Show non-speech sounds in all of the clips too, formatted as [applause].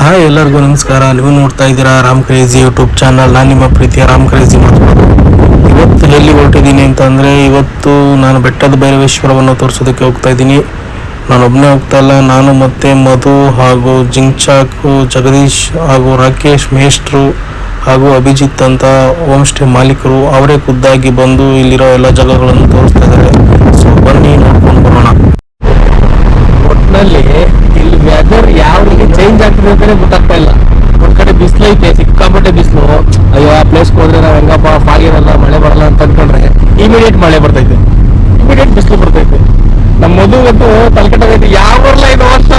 Hi ಎಲ್ಲರಿಗೂ ನಮಸ್ಕಾರ. ನೀವು ನೋಡ್ತಾ ಇದ್ದೀರಾ ರಾಮ್ ಕ್ರೇಜಿ ಯೂಟ್ಯೂಬ್ ಚಾನಲ್. ನಾನು ನಿಮ್ಮ ಪ್ರೀತಿಯ ರಾಮ್ ಕ್ರೇಜಿ ಇವತ್ತು ಎಲ್ಲಿ ಹೊರಟಿದ್ದೀನಿ ಅಂತಂದರೆ, ಇವತ್ತು ನಾನು ಬೆಟ್ಟದ ಭೈರವೇಶ್ವರವನ್ನು ತೋರಿಸೋದಕ್ಕೆ ಹೋಗ್ತಾ ಇದ್ದೀನಿ. ನಾನು ಒಬ್ಬನೇ ಹೋಗ್ತಾ ಇಲ್ಲ. ನಾನು ಮತ್ತು ಮಧು ಹಾಗೂ ಜಿಂಚಾಕು ಜಗದೀಶ್ ಹಾಗೂ ರಾಕೇಶ್ ಮೇಷ್ಟ್ರು ಹಾಗೂ ಅಭಿಜಿತ್ ಅಂತ ಹೋಮ್ ಸ್ಟೇ ಮಾಲೀಕರು ಅವರೇ ಖುದ್ದಾಗಿ ಬಂದು ಇಲ್ಲಿರೋ ಎಲ್ಲ ಜಾಗಗಳನ್ನು ತೋರಿಸ್ತಾ ಇದ್ದಾರೆ. ಸೊ ಬನ್ನಿ ನೋಡ್ಕೊಂಡು ಬರೋಣ. ಒಟ್ನಲ್ಲಿ ಇಲ್ಲಿ ವೆದರ್ ಯಾವ ರೀತಿ ಚೇಂಜ್ ಆಗ್ತಿದೆ ಅಂತಾನೆ ಗೊತ್ತಾಗ್ತಾ ಇಲ್ಲ. ಒಂದ್ ಕಡೆ ಬಿಸಿಲು ಐತೆ ಸಿಕ್ಕಾಪಟ್ಟೆ ಬಿಸಿಲು. ಅಯ್ಯೋ, ಆ ಪ್ಲೇಸ್ ಹೋದ್ರೆ ನಾವ್ ಹೆಂಗಪ್ಪ ಫಾಗ್ ಇರಲ್ಲ, ಮಳೆ ಬರಲ್ಲ ಅಂತ ಅನ್ಕೊಂಡ್ರೆ ಇಮಿಡಿಯೇಟ್ ಮಳೆ ಬರ್ತೈತೆ. ಇಮಿಡಿಯೇಟ್ ಬಿಸಿಲು ಬರ್ತೈತೆ. ನಮ್ಮ ಮದುವಂತೂ ತಲೆಕಟ್ಟ ಯಾವ ಬರಲ್ಲ ಇದು ವರ್ಷ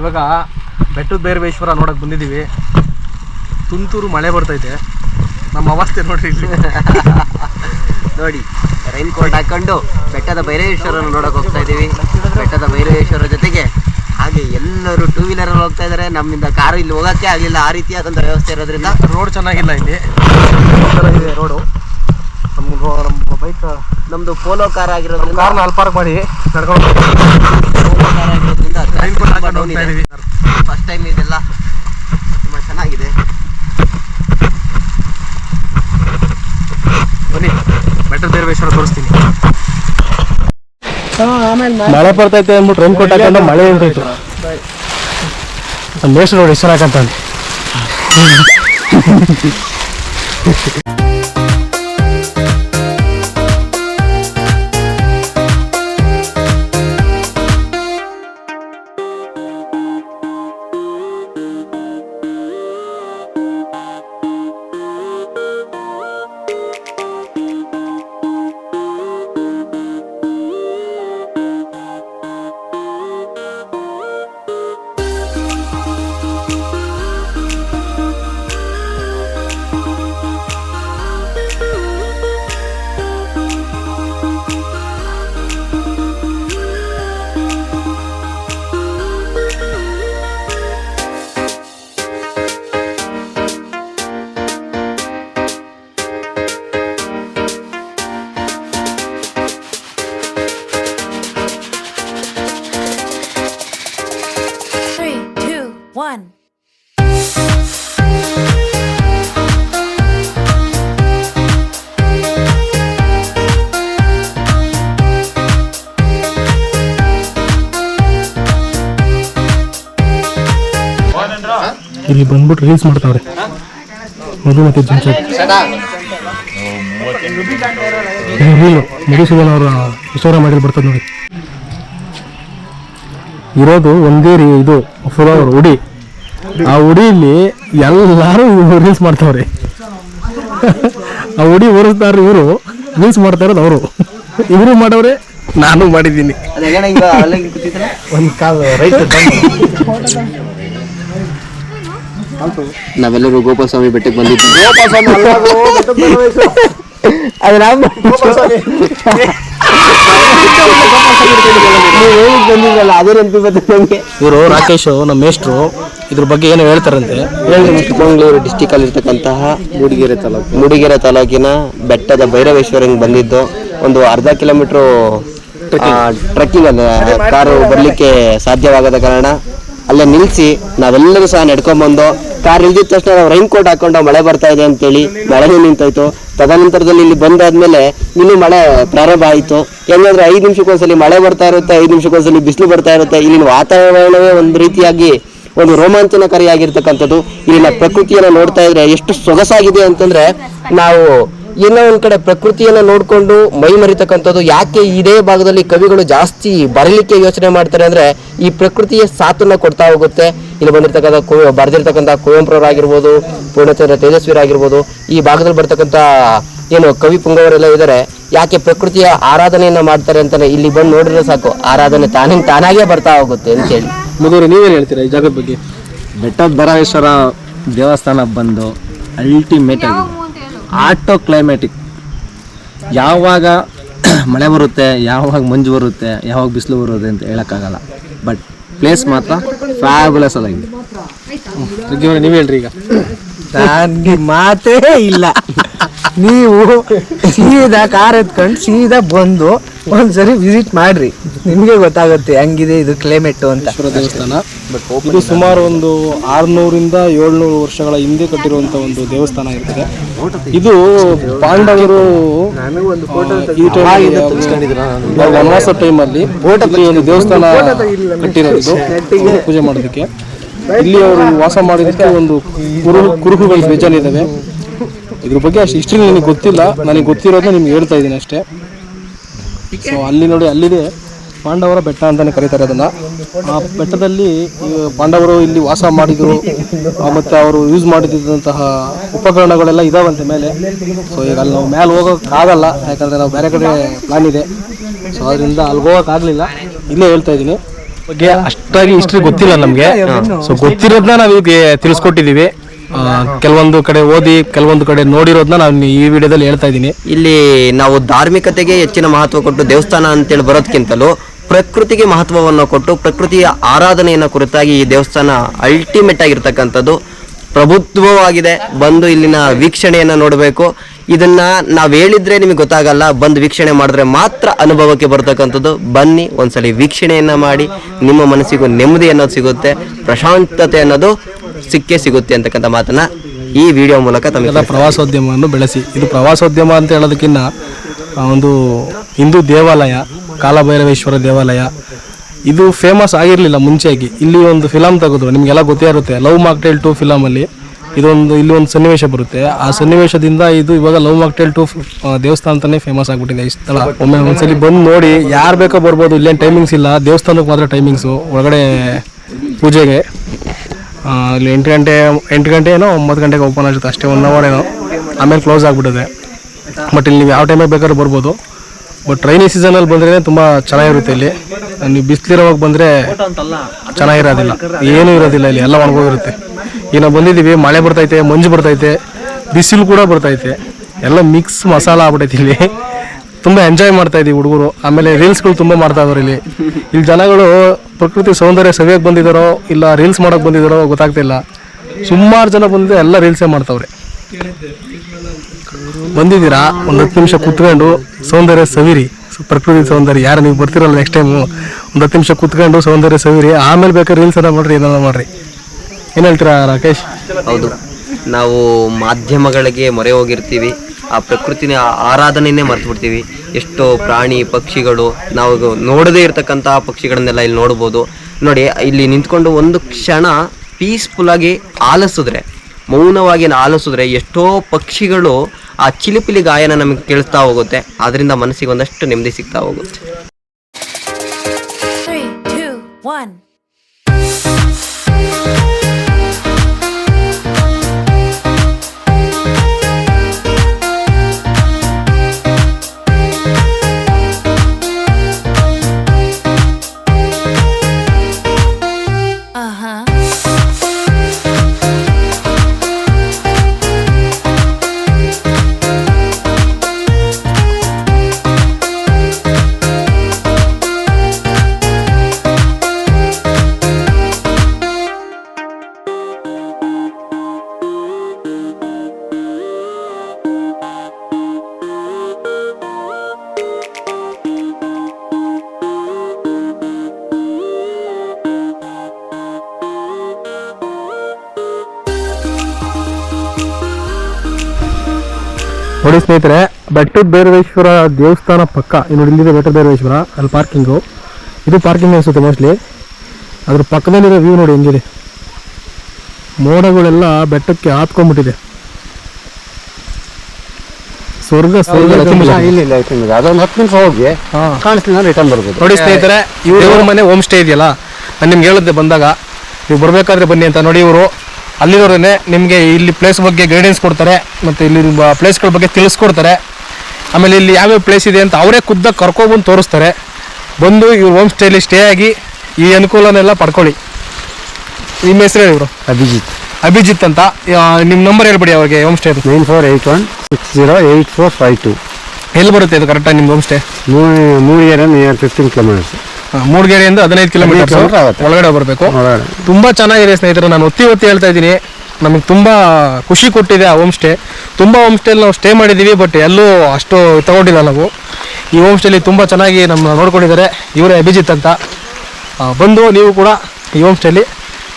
ಇವಾಗ ಬೆಟ್ಟದ ಭೈರವೇಶ್ವರ ನೋಡಕ್ಕೆ ಬಂದಿದ್ದೀವಿ. ತುಂತುರು ಮಳೆ ಬರ್ತೈತೆ. ನಮ್ಮ ಅವಸ್ಥೆ ನೋಡ್ರಿ ಇಲ್ಲಿ. [laughs] ನೋಡಿ ರೈನ್ ಕೋಟ್ ಹಾಕೊಂಡು ಬೆಟ್ಟದ ಭೈರವೇಶ್ವರನ ನೋಡಕ್ಕೆ ಹೋಗ್ತಾ ಇದ್ದೀವಿ. ಬೆಟ್ಟದ ಭೈರವೇಶ್ವರ ಜೊತೆಗೆ ಹಾಗೆ ಎಲ್ಲರೂ ಟೂ ವೀಲರ್ ಅಲ್ಲಿ ಹೋಗ್ತಾ ಇದಾರೆ ನಮ್ಮಿಂದ ಕಾರು ಇಲ್ಲಿ ಹೋಗಕ್ಕೆ ಆಗಲಿಲ್ಲ. ಆ ರೀತಿಯಾದಂಥ ವ್ಯವಸ್ಥೆ ಇರೋದ್ರಿಂದ ರೋಡ್ ಚೆನ್ನಾಗಿಲ್ಲ ಇಲ್ಲಿ. ಇದೆ ರೋಡು ನಮ್ಮ ನಮ್ಮ ಬೈಕ್ ನಮ್ಮದು ಪೋಲೋ ಕಾರ್ ಆಗಿರೋದ್ರಿಂದ ಕಾರ್ನ ಅಲ್ಲಿ ಪಾರ್ಕ್ ಮಾಡಿ ನಡ್ಕೊಂಡು ಪೋಲೋ ಕಾರ್ ರೈನ್ ಕೋಟ್ ಹಾಕೊಂಡು ಹೋಗ್ತಾ ಇದೀವಿ. ಫಸ್ಟ್ ಟೈಮ್ ಇದೆಲ್ಲ ತುಂಬಾ ಚೆನ್ನಾಗಿದೆ. ಬನ್ನಿ ಬೆಟ್ಟದ ದೇವೇಶ್ವರ ತೋರಿಸ್ತೀನಿ. ಮಳೆ ಬರ್ತೈತೆ ಅಂದ್ಬಿಟ್ಟು ರೈನ್ ಕೋಟ್ ಹಾಕೊಂಡು ಮಳೆ ಇರ್ತೈತೆ ಮೇಷ್ಟ್ರು ನೋಡಿ ಹೆಸರು ಹಾಕಂತಾನೆ [laughs] ಇಲ್ಲಿ ಬಂದ್ಬಿಟ್ಟು ರೀಲ್ಸ್ ಮಾಡ್ತಾವ್ರೆ. ಮಧು ಮತ್ತೆ ಜಿಂಚ. ರೀಲು ಮಧುಸೂದನ್ ಅವರ ಇನ್ಸ್ಟಾಗ್ರಾಮ್ ಮಾಡಿ ಬರ್ತದೆ ನೋಡಿ. ಇರೋದು ಒಂದೇ ರೀ ಇದು ಫ್ಲವರ್ ಉಡಿ. ಆ ಉಡಿಯಲ್ಲಿ ಎಲ್ಲರೂ ರೀಲ್ಸ್ ಮಾಡ್ತಾವ್ರೆ. ಆ ಉಡಿ ಓರಿಸ್ತಾರ ಇವರು ರೀಲ್ಸ್ ಮಾಡ್ತಾ ಇರೋದು ಅವರು. ಇವರು ಮಾಡವ್ರೆ ನಾನು ಮಾಡಿದ್ದೀನಿ. ಒಂದು ಕಾಲ ರೈಟ್ ನಾವೆಲ್ಲರೂ ಗೋಪಾಲಸ್ವಾಮಿ ಬೆಟ್ಟಕ್ಕೆ ಬಂದಿದ್ವಿ ಅದು ಬಂದಿದ್ರಲ್ಲ ಅದೇ ನೆನಪಿ ಬರ್ತದೆ ನಮಗೆ. ಇವರು ರಾಕೇಶ್ ನಮ್ಮ ಮೇಷ್ಟ್ರು ಇದ್ರ ಬಗ್ಗೆ ಏನೋ ಹೇಳ್ತಾರಂತೆ? ಚಿಕ್ಕಮಗಳೂರು ಡಿಸ್ಟಿಕ್ ಅಲ್ಲಿ ಇರ್ತಕ್ಕಂತಹ ಮೂಡಿಗೆರೆ ತಾಲೂಕು ಮೂಡಿಗೆರೆ ತಾಲೂಕಿನ ಬೆಟ್ಟದ ಭೈರವೇಶ್ವರಂಗ್ ಬಂದಿದ್ದು ಒಂದು ಅರ್ಧ ಕಿಲೋಮೀಟರ್ ಟ್ರಕ್ಕಿಂಗ್ ಅಲ್ಲಿ ಕಾರು ಬರ್ಲಿಕ್ಕೆ ಸಾಧ್ಯವಾಗದ ಕಾರಣ ಅಲ್ಲೇ ನಿಲ್ಸಿ ನಾವೆಲ್ಲರೂ ಸಹ ನಡ್ಕೊಂಡ್ಬಂದು ಕಾರ್ ಇಳಿದ ತಕ್ಷಣ ನಾವು ರೈನ್ ಕೋಟ್ ಹಾಕೊಂಡು ಮಳೆ ಬರ್ತಾ ಇದೆ ಅಂತೇಳಿ ಮಳೆನೂ ನಿಂತೋಯ್ತು. ತದನಂತರದಲ್ಲಿ ಇಲ್ಲಿ ಬಂದಾದ್ಮೇಲೆ ಇನ್ನೂ ಮಳೆ ಪ್ರಾರಂಭ ಆಯಿತು. ಹೆಂಗಂದ್ರೆ ಐದು ನಿಮಿಷಕ್ಕೊಂದ್ಸಲಿ ಮಳೆ ಬರ್ತಾ ಇರುತ್ತೆ, ಐದು ನಿಮಿಷಕ್ಕೊಂದ್ಸಲಿ ಬಿಸಿಲು ಬರ್ತಾ ಇರುತ್ತೆ. ಇಲ್ಲಿನ ವಾತಾವರಣವೇ ಒಂದು ರೀತಿಯಾಗಿ ಒಂದು ರೋಮಾಂಚನಕಾರಿಯಾಗಿರ್ತಕ್ಕಂಥದ್ದು. ಇಲ್ಲಿನ ಪ್ರಕೃತಿಯನ್ನು ನೋಡ್ತಾ ಇದ್ರೆ ಎಷ್ಟು ಸೊಗಸಾಗಿದೆ ಅಂತಂದ್ರೆ ನಾವು ಏನೋ ಒಂದು ಕಡೆ ಪ್ರಕೃತಿಯನ್ನ ನೋಡಿಕೊಂಡು ಮೈ ಮರಿತಕ್ಕಂಥದ್ದು ಯಾಕೆ ಇದೇ ಭಾಗದಲ್ಲಿ ಕವಿಗಳು ಜಾಸ್ತಿ ಬರಲಿಕ್ಕೆ ಯೋಚನೆ ಮಾಡ್ತಾರೆ ಅಂದ್ರೆ ಈ ಪ್ರಕೃತಿಯ ಸಾಥನ್ನ ಕೊಡ್ತಾ ಹೋಗುತ್ತೆ. ಇಲ್ಲಿ ಬಂದಿರ್ತಕ್ಕಂಥ ಕುವೆ ಬರೆದಿರ್ತಕ್ಕಂಥ ಕುವೆಂಪುರವರಾಗಿರ್ಬೋದು ಪೂರ್ಣಚಂದ್ರ ತೇಜಸ್ವಿರಾಗಿರ್ಬೋದು ಈ ಭಾಗದಲ್ಲಿ ಬರ್ತಕ್ಕಂಥ ಏನು ಕವಿ ಪುಂಗವರೆಲ್ಲ ಇದ್ದಾರೆ ಯಾಕೆ ಪ್ರಕೃತಿಯ ಆರಾಧನೆಯನ್ನ ಮಾಡ್ತಾರೆ ಅಂತಾನೆ ಇಲ್ಲಿ ಬಂದು ನೋಡಿದ್ರೆ ಸಾಕು. ಆರಾಧನೆ ತಾನೇ ತಾನಾಗೇ ಬರ್ತಾ ಹೋಗುತ್ತೆ ಅಂತ ಹೇಳಿ. ಮಧುರೆ ನೀವೇನು ಹೇಳ್ತೀರಾ ಈ ಜಾಗದ ಬಗ್ಗೆ? ಬೆಟ್ಟದ ಭೈರವೇಶ್ವರ ದೇವಸ್ಥಾನ ಬಂದು ಅಲ್ಟಿಮೇಟ್ ಆಗಿದೆ ಆಟೋ ಕ್ಲೈಮ್ಯಾಟಿಕ್ ಯಾವಾಗ ಮಳೆ ಬರುತ್ತೆ ಯಾವಾಗ ಮಂಜು ಬರುತ್ತೆ ಯಾವಾಗ ಬಿಸಿಲು ಬರುತ್ತೆ ಅಂತ ಹೇಳೋಕ್ಕಾಗಲ್ಲ. ಬಟ್ ಪ್ಲೇಸ್ ಮಾತ್ರ ಫ್ಯಾಬುಲಸ್ ಅಲ್ಲ ಜಗ್ಗಿಯವರೇ ನೀವು ಹೇಳ್ರಿ ಈಗ. ಮಾತೇ ಇಲ್ಲ. ನೀವು ಸೀದಾ ಕಾರ್ ಎತ್ಕೊಂಡು ಸೀದಾ ಬಂದು ಒಂದ್ಸರಿ ವಿಸಿಟ್ ಮಾಡ್ರಿ. ನಿಮಗೆ ಗೊತ್ತಾಗುತ್ತೆ ಹಂಗಿದೆ ಇದು ಕ್ಲೈಮೇಟ್ ಅಂತ. ಈಶ್ವರ ದೇವಸ್ಥಾನ. ಇದು ಸುಮಾರು ಒಂದು ಆರುನೂರಿಂದ ಏಳ್ನೂರು ವರ್ಷಗಳ ಹಿಂದೆ ಕಟ್ಟಿರುವಂತ ಒಂದು ದೇವಸ್ಥಾನ ಇರ್ತದೆ. ಇದು ಪಾಂಡವರು ಈ time ನಾವು ವನವಾಸ ಟೈಮಲ್ಲಿ ಒಂದು ದೇವಸ್ಥಾನ ಕಟ್ಟಿರೋದು ಪೂಜೆ ಮಾಡೋದಕ್ಕೆ. ಇಲ್ಲಿ ಅವರು ವಾಸ ಮಾಡಿದಕ್ಕೆ ಒಂದು ಕುರುಹು ಕುರುಹುಗಳು ಬೇಜಾನ್ ಇದಾವೆ ಇದ್ರ ಬಗ್ಗೆ ಅಷ್ಟು ಹಿಸ್ಟ್ರಿ ನನಗೆ ಗೊತ್ತಿಲ್ಲ. ನನಗೆ ಗೊತ್ತಿರೋದನ್ನ ನಿಮ್ಗೆ ಹೇಳ್ತಾ ಇದ್ದೀನಿ ಅಷ್ಟೇ. ಸೊ ಅಲ್ಲಿ ನೋಡಿ ಅಲ್ಲಿದೆ ಪಾಂಡವರ ಬೆಟ್ಟ ಅಂತಲೇ ಕರೀತಾರೆ ಅದನ್ನು. ಆ ಬೆಟ್ಟದಲ್ಲಿ ಈ ಪಾಂಡವರು ಇಲ್ಲಿ ವಾಸ ಮಾಡಿದರು. ಮತ್ತು ಅವರು ಯೂಸ್ ಮಾಡಿದಂತಹ ಉಪಕರಣಗಳೆಲ್ಲ ಇದಾವಂತೆ ಮೇಲೆ. ಸೊ ಈಗ ಅಲ್ಲಿ ನಾವು ಮೇಲೆ ಹೋಗೋಕ್ಕಾಗಲ್ಲ ಯಾಕಂದರೆ ನಾವು ಬೇರೆ ಕಡೆ ಪ್ಲಾನ್ ಇದೆ. ಸೊ ಅದರಿಂದ ಅಲ್ಲಿ ಹೋಗೋಕ್ಕಾಗಲಿಲ್ಲ ಇಲ್ಲೇ ಹೇಳ್ತಾ ಇದ್ದೀನಿ. ಬಗ್ಗೆ ಅಷ್ಟಾಗಿ ಹಿಸ್ಟ್ರಿ ಗೊತ್ತಿಲ್ಲ ನಮಗೆ. ಸೊ ಗೊತ್ತಿರೋದನ್ನ ನಾವು ಇವಾಗ ತಿಳಿಸ್ಕೊಟ್ಟಿದ್ದೀವಿ. ಕೆಲವೊಂದು ಕಡೆ ಓದಿ, ಕೆಲವೊಂದು ಕಡೆ ನೋಡಿರೋದನ್ನ ನಾನು ಈ ವಿಡಿಯೋದಲ್ಲಿ ಹೇಳ್ತಾ ಇದ್ದೀನಿ. ಇಲ್ಲಿ ನಾವು ಧಾರ್ಮಿಕತೆಗೆ ಹೆಚ್ಚಿನ ಮಹತ್ವ ಕೊಟ್ಟು ದೇವಸ್ಥಾನ ಅಂತೇಳಿ ಬರೋದಕ್ಕಿಂತಲೂ ಪ್ರಕೃತಿಗೆ ಮಹತ್ವವನ್ನು ಕೊಟ್ಟು ಪ್ರಕೃತಿಯ ಆರಾಧನೆಯನ್ನು ಕುರಿತಾಗಿ ಈ ದೇವಸ್ಥಾನ ಅಲ್ಟಿಮೇಟ್ ಆಗಿರ್ತಕ್ಕಂಥದ್ದು. ಪ್ರಭುತ್ವವಾಗಿದೆ. ಬಂದು ಇಲ್ಲಿನ ವೀಕ್ಷಣೆಯನ್ನು ನೋಡಬೇಕು. ಇದನ್ನ ನಾವು ಹೇಳಿದ್ರೆ ನಿಮಗೆ ಗೊತ್ತಾಗಲ್ಲ. ಬಂದು ವೀಕ್ಷಣೆ ಮಾಡಿದ್ರೆ ಮಾತ್ರ ಅನುಭವಕ್ಕೆ ಬರ್ತಕ್ಕಂಥದ್ದು. ಬನ್ನಿ ಒಂದ್ಸಲಿ ವೀಕ್ಷಣೆಯನ್ನ ಮಾಡಿ ನಿಮ್ಮ ಮನಸ್ಸಿಗೂ ನೆಮ್ಮದಿ ಅನ್ನೋದು ಸಿಗುತ್ತೆ. ಪ್ರಶಾಂತತೆ ಅನ್ನೋದು ಸಿಕ್ಕೇ ಸಿಗುತ್ತೆ ಅಂತಕ್ಕಂಥ ಮಾತನ್ನ ಈ ವಿಡಿಯೋ ಮೂಲಕ ತಮಗೆ ಎಲ್ಲ ಪ್ರವಾಸೋದ್ಯಮವನ್ನು ಬೆಳೆಸಿ. ಇದು ಪ್ರವಾಸೋದ್ಯಮ ಅಂತ ಹೇಳೋದಕ್ಕಿಂತ ಒಂದು ಹಿಂದೂ ದೇವಾಲಯ ಕಾಲಭೈರವೇಶ್ವರ ದೇವಾಲಯ ಇದು ಫೇಮಸ್ ಆಗಿರಲಿಲ್ಲ ಮುಂಚೆಯಾಗಿ ಇಲ್ಲಿ ಒಂದು ಫಿಲಮ್ ತೆಗೆದ್ರು. ನಿಮಗೆಲ್ಲ ಗೊತ್ತೇ ಇರುತ್ತೆ ಲವ್ ಮಾಕ್ಟೇಲ್ ಟು ಫಿಲಮಲ್ಲಿ ಇದೊಂದು ಇಲ್ಲಿ ಒಂದು ಸನ್ನಿವೇಶ ಬರುತ್ತೆ. ಆ ಸನ್ನಿವೇಶದಿಂದ ಇದು ಇವಾಗ ಲವ್ ಮಾಕ್ಟೇಲ್ ಟು ದೇವಸ್ಥಾನ ಅಂತಲೇ ಫೇಮಸ್ ಆಗಿಬಿಟ್ಟಿದೆ ಈ ಸ್ಥಳ. ಒಮ್ಮೆ ಒಂದ್ಸಲಿ ಬಂದು ನೋಡಿ ಯಾರು ಬೇಕೋ ಬರ್ಬೋದು ಇಲ್ಲೇನು ಟೈಮಿಂಗ್ಸ್ ಇಲ್ಲ. ದೇವಸ್ಥಾನಕ್ಕೆ ಮಾತ್ರ ಟೈಮಿಂಗ್ಸು ಒಳಗಡೆ ಪೂಜೆಗೆ ಇಲ್ಲಿ ಎಂಟು ಗಂಟೆ ಎಂಟು ಗಂಟೆ ಏನೋ ಒಂಬತ್ತು ಗಂಟೆಗೆ ಓಪನ್ ಆಗುತ್ತೆ. ಅಷ್ಟೇ ಒನ್ ಅವರ್ ಏನೋ. ಆಮೇಲೆ ಕ್ಲೋಸ್ ಆಗಿಬಿಟ್ಟಿದೆ ಬಟ್ ಇಲ್ಲಿ ನೀವು ಯಾವ ಟೈಮಿಗೆ ಬೇಕಾದ್ರೂ ಬರ್ಬೋದು. ಬಟ್ ರೈನಿ ಸೀಸನಲ್ಲಿ ಬಂದ್ರೆ ತುಂಬ ಚೆನ್ನಾಗಿರುತ್ತೆ ಇಲ್ಲಿ. ನೀವು ಬಿಸಿಲಿರೋವಾಗ ಬಂದರೆ ಚೆನ್ನಾಗಿರೋದಿಲ್ಲ. ಏನೂ ಇರೋದಿಲ್ಲ ಇಲ್ಲಿ. ಎಲ್ಲ ಒಣಗೋಗಿರುತ್ತೆ ಈಗ ನಾವು ಬಂದಿದ್ದೀವಿ, ಮಳೆ ಬರ್ತೈತೆ ಮಂಜು ಬರ್ತೈತೆ ಬಿಸಿಲು ಕೂಡ ಬರ್ತೈತೆ ಎಲ್ಲ ಮಿಕ್ಸ್ ಮಸಾಲ ಆಗ್ಬಿಟ್ಟೈತೆ ಇಲ್ಲಿ. ತುಂಬ ಎಂಜಾಯ್ ಮಾಡ್ತಾ ಇದೀವಿ ಹುಡುಗರು. ಆಮೇಲೆ ರೀಲ್ಸ್ಗಳು ತುಂಬ ಮಾಡ್ತಾ ಇದಾರೆ ಇಲ್ಲಿ. ಇಲ್ಲಿ ಜನಗಳು ಪ್ರಕೃತಿ ಸೌಂದರ್ಯ ಸವಿಯಕ್ಕೆ ಬಂದಿದ್ದಾರೋ ಇಲ್ಲ ರೀಲ್ಸ್ ಮಾಡೋಕೆ ಬಂದಿದ್ದಾರೋ ಗೊತ್ತಾಗ್ತಿಲ್ಲ ಸುಮಾರು ಜನ ಬಂದಿದ್ದು ಎಲ್ಲ ರೀಲ್ಸೇ ಮಾಡ್ತಾವ್ರೆ. ಬಂದಿದ್ದೀರಾ? ಒಂದು ಹತ್ತು ನಿಮಿಷ ಕುತ್ಕೊಂಡು ಸೌಂದರ್ಯ ಸವಿರಿ. ಪ್ರಕೃತಿ ಸೌಂದರ್ಯ. ಯಾರು ನೀವು ಬರ್ತಿರಲ್ಲ ನೆಕ್ಸ್ಟ್ ಟೈಮು ಒಂದು ಹತ್ತು ನಿಮಿಷ ಕುತ್ಕೊಂಡು ಸೌಂದರ್ಯ ಸವಿರಿ. ಆಮೇಲೆ ಬೇಕಾದ್ರೆ ರೀಲ್ಸ್ ಎಲ್ಲ ಮಾಡ್ರಿ ಏನೆಲ್ಲ ಮಾಡ್ರಿ. ಏನು ಹೇಳ್ತೀರಾ ರಾಕೇಶ್? ಹೌದು. ನಾವು ಮಾಧ್ಯಮಗಳಿಗೆ ಮೊರೆ ಹೋಗಿರ್ತೀವಿ. ಆ ಪ್ರಕೃತಿನ ಆರಾಧನೆಯೇ ಮರೆತು ಬಿಡ್ತೀವಿ ಎಷ್ಟೋ ಪ್ರಾಣಿ, ಪಕ್ಷಿಗಳು ನಾವು ನೋಡದೇ ಇರತಕ್ಕಂತಹ ಪಕ್ಷಿಗಳನ್ನೆಲ್ಲ ಇಲ್ಲಿ ನೋಡ್ಬೋದು. ನೋಡಿ, ಇಲ್ಲಿ ನಿಂತ್ಕೊಂಡು ಒಂದು ಕ್ಷಣ ಪೀಸ್ಫುಲ್ ಆಗಿ ಆಲಿಸಿದ್ರೆ, ಮೌನವಾಗಿ ಆಲಿಸಿದ್ರೆ ಎಷ್ಟೋ ಪಕ್ಷಿಗಳು ಆ ಚಿಲಿಪಿಲಿ ಗಾಯನ ನಮಗೆ ಕೇಳಿಸ್ತಾ ಹೋಗುತ್ತೆ. ಅದರಿಂದ ಮನಸ್ಸಿಗೆ ಒಂದಷ್ಟು ನೆಮ್ಮದಿ ಸಿಗ್ತಾ ಹೋಗುತ್ತೆ. ನೋಡಿ ಸ್ನೇಹಿತರೆ ಬೆಟ್ಟದ ಭೈರವೇಶ್ವರ ದೇವಸ್ಥಾನ ಪಕ್ಕ. ನೋಡಿ ಇಲ್ಲಿದೆ ಬೆಟ್ಟದ ಭೈರವೇಶ್ವರ ಅಲ್ಲಿ ಪಾರ್ಕಿಂಗು ಇದು ಪಾರ್ಕಿಂಗ್ ಅನಿಸುತ್ತೆ ಮೋಸ್ಟ್ಲಿ ಅದ್ರ ಪಕ್ಕದಲ್ಲಿರೋ ವ್ಯೂ ನೋಡಿ ಹೆಂಗಿದೆ. ಮೋಡಗಳೆಲ್ಲ ಬೆಟ್ಟಕ್ಕೆ ಹಾತ್ಕೊಂಡ್ಬಿಟ್ಟಿದೆ. ಸ್ವರ್ಗ ಸ್ವರ್ಗ ಇಲ್ಲ ಅದೊಂದು ಹತ್ತು ನಿಮಿಷ ಹೋಗಿ. ರಿಟರ್ನ್ ಬರ್ಬೋದು. ನೋಡಿ ಸ್ನೇಹಿತರೆ ಇವ್ರ ಮನೆ ಹೋಮ್ ಸ್ಟೇ ಇದೆಯಲ್ಲ? ನಾನು ನಿಮ್ಗೆ ಹೇಳಿದ್ದೆ ಬಂದಾಗ ನೀವು ಬರಬೇಕಾದ್ರೆ ಬನ್ನಿ ಅಂತ ನೋಡಿ ಇವರು. ಅಲ್ಲಿರೋರೇನೆ ನಿಮಗೆ ಇಲ್ಲಿ ಪ್ಲೇಸ್ ಬಗ್ಗೆ ಗೈಡೆನ್ಸ್ ಕೊಡ್ತಾರೆ ಮತ್ತು ಇಲ್ಲಿ ಪ್ಲೇಸ್ಗಳ ಬಗ್ಗೆ ತಿಳಿಸ್ಕೊಡ್ತಾರೆ. ಆಮೇಲೆ ಇಲ್ಲಿ ಯಾವ್ಯಾವ ಪ್ಲೇಸ್ ಇದೆ ಅಂತ ಅವರೇ ಖುದ್ದಾಗಿ ಕರ್ಕೊಬಂದು ತೋರಿಸ್ತಾರೆ. ಬಂದು ಇವ್ರು ಹೋಮ್ ಸ್ಟೇಲಿ ಸ್ಟೇ ಆಗಿ ಈ ಅನುಕೂಲನೆಲ್ಲ ಪಡ್ಕೊಳ್ಳಿ. ನಿಮ್ಮ ಹೆಸರು ಇವರು? ಅಭಿಜಿತ್. ಅಭಿಜಿತ್ ಅಂತ. ನಿಮ್ಮ ನಂಬರ್ ಹೇಳ್ಬಿಡಿ ಅವ್ರಿಗೆ home stay nine four eight one six zero eight four five two. ಎಲ್ಲಿ ಬರುತ್ತೆ ಇದು ಕರೆಕ್ಟಾಗಿ ನಿಮ್ಮ home stay Mudigere near fifteen kilometers ಮೂಡಿಗೆರೆಯಿಂದ ಹದಿನೈದು ಕಿಲೋಮೀಟರ್ ಆಗುತ್ತೆ. ಒಳಗಡೆ ಬರಬೇಕು ತುಂಬಾ ತುಂಬ ಚೆನ್ನಾಗಿದೆ ಸ್ನೇಹಿತರೆ ನಾನು ಒತ್ತಿ ಒತ್ತಿ ಹೇಳ್ತಾ ಇದ್ದೀನಿ. ನಮಗೆ ತುಂಬ ಖುಷಿ ಕೊಟ್ಟಿದೆ ಆ ಹೋಮ್ ಸ್ಟೇ ತುಂಬ ಹೋಮ್ ಸ್ಟೇಲಿ ನಾವು ಸ್ಟೇ ಮಾಡಿದ್ದೀವಿ ಬಟ್ ಎಲ್ಲೂ ಅಷ್ಟು ತಗೊಂಡಿಲ್ಲ ನಾವು. ಈ ಹೋಮ್ ಸ್ಟೇಲಿ ತುಂಬ ಚೆನ್ನಾಗಿ ನಮ್ಮ ನೋಡ್ಕೊಂಡಿದ್ದಾರೆ. ಇವರೇ ಅಭಿಜಿತ್ ಅಂತ. ಬಂದು ನೀವು ಕೂಡ ಈ ಹೋಮ್ ಸ್ಟೇಲಿ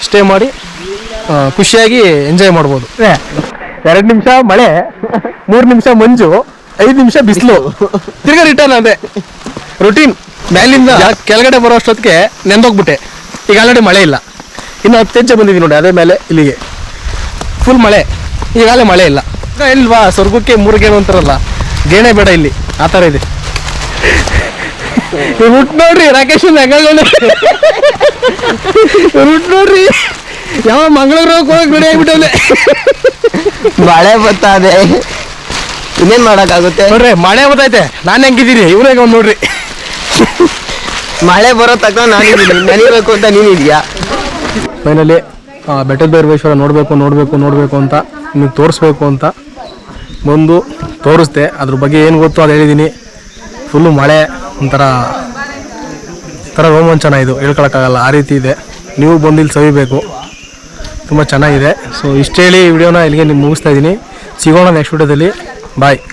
ಸ್ಟೇ ಮಾಡಿ ಖುಷಿಯಾಗಿ ಎಂಜಾಯ್ ಮಾಡ್ಬೋದು. ಎರಡು ನಿಮಿಷ ಮಳೆ ಮೂರು ನಿಮಿಷ ಮಂಜು. ಐದು ನಿಮಿಷ ಬಿಸಿಲು. ತಿರ್ಗಾ ರಿಟರ್ನ್ ಅದೇ. ರುಟೀನ್ ಮೇಲಿಂದ ಕೆಳಗಡೆ ಬರೋ ಅಷ್ಟೊತ್ತಿಗೆ ನೆಂದೋಗ್ಬಿಟ್ಟೆ. ಈಗ ಆಲ್ರೆಡಿ ಮಳೆ ಇಲ್ಲ. ಇನ್ನು ಹತ್ತು ಹೆಜ್ಜೆ ಬಂದಿದ್ವಿ ನೋಡಿ ಅದೇ ಮೇಲೆ ಇಲ್ಲಿಗೆ. ಫುಲ್ ಮಳೆ. ಈಗಾಗಲೇ ಮಳೆ ಇಲ್ಲ. ಇಲ್ವಾ ಸ್ವರ್ಗಕ್ಕೆ ಮೂರು ಗೇಣು ಅಂತಾರಲ್ಲ. ಗೇಣೆ ಬೇಡ ಇಲ್ಲಿ. ಆ ಥರ ಇದೆ. ರೂಟ್ ನೋಡ್ರಿ ರಾಕೇಶ್ ರೂಟ್ ನೋಡ್ರಿ. ಯಾವ ಮಂಗಳೂರು ಹೋಗಿ ರೆಡಿ ಆಗ್ಬಿಟ್ಟವನೆ. ಮಳೆ ಬರ್ತದೆ. ಇನ್ನೇನ್ ಮಾಡಕ್ಕಾಗುತ್ತೆ? ನೋಡ್ರಿ ಮಳೆ ಬರ್ತೈತೆ ನಾನು ಹೆಂಗಿದ್ದೀನಿ? ಇವ್ರ ಒಂದು ನೋಡ್ರಿ. ಮಳೆ ಬರೋ ತಕ್ಕ ನಾನಿದ್ದೀನಿ ನೆನಿಬೇಕು ಅಂತ ನೀನಿದ್ಯಾ ಫೈನಲಿ ಬೆಟ್ಟದ ಭೈರವೇಶ್ವರ ನೋಡಬೇಕು ನೋಡಬೇಕು ನೋಡಬೇಕು ಅಂತ ನಿಮಗೆ ತೋರಿಸ್ಬೇಕು ಅಂತ ಬಂದು ತೋರಿಸ್ದೆ. ಅದ್ರ ಬಗ್ಗೆ ಏನು ಗೊತ್ತು ಅದು ಹೇಳಿದ್ದೀನಿ ಫುಲ್ಲು ಮಳೆ ಒಂಥರ ಥರ ರೋಮಾಂಚನ ಇದು. ಹೇಳ್ಕೊಳಕ್ಕಾಗಲ್ಲ. ಆ ರೀತಿ ಇದೆ. ನೀವು ಬಂದು ಇಲ್ಲಿ ಸವಿಬೇಕು. ತುಂಬ ಚೆನ್ನಾಗಿದೆ. ಸೊ ಇಷ್ಟು ಹೇಳಿ ವಿಡಿಯೋನ ಇಲ್ಲಿಗೆ ನಿಮ್ಗೆ ಮುಗಿಸ್ತಾ ಇದ್ದೀನಿ. ಸಿಗೋಣ ನೆಕ್ಸ್ಟ್ ವಿಡಿಯೋದಲ್ಲಿ Bye.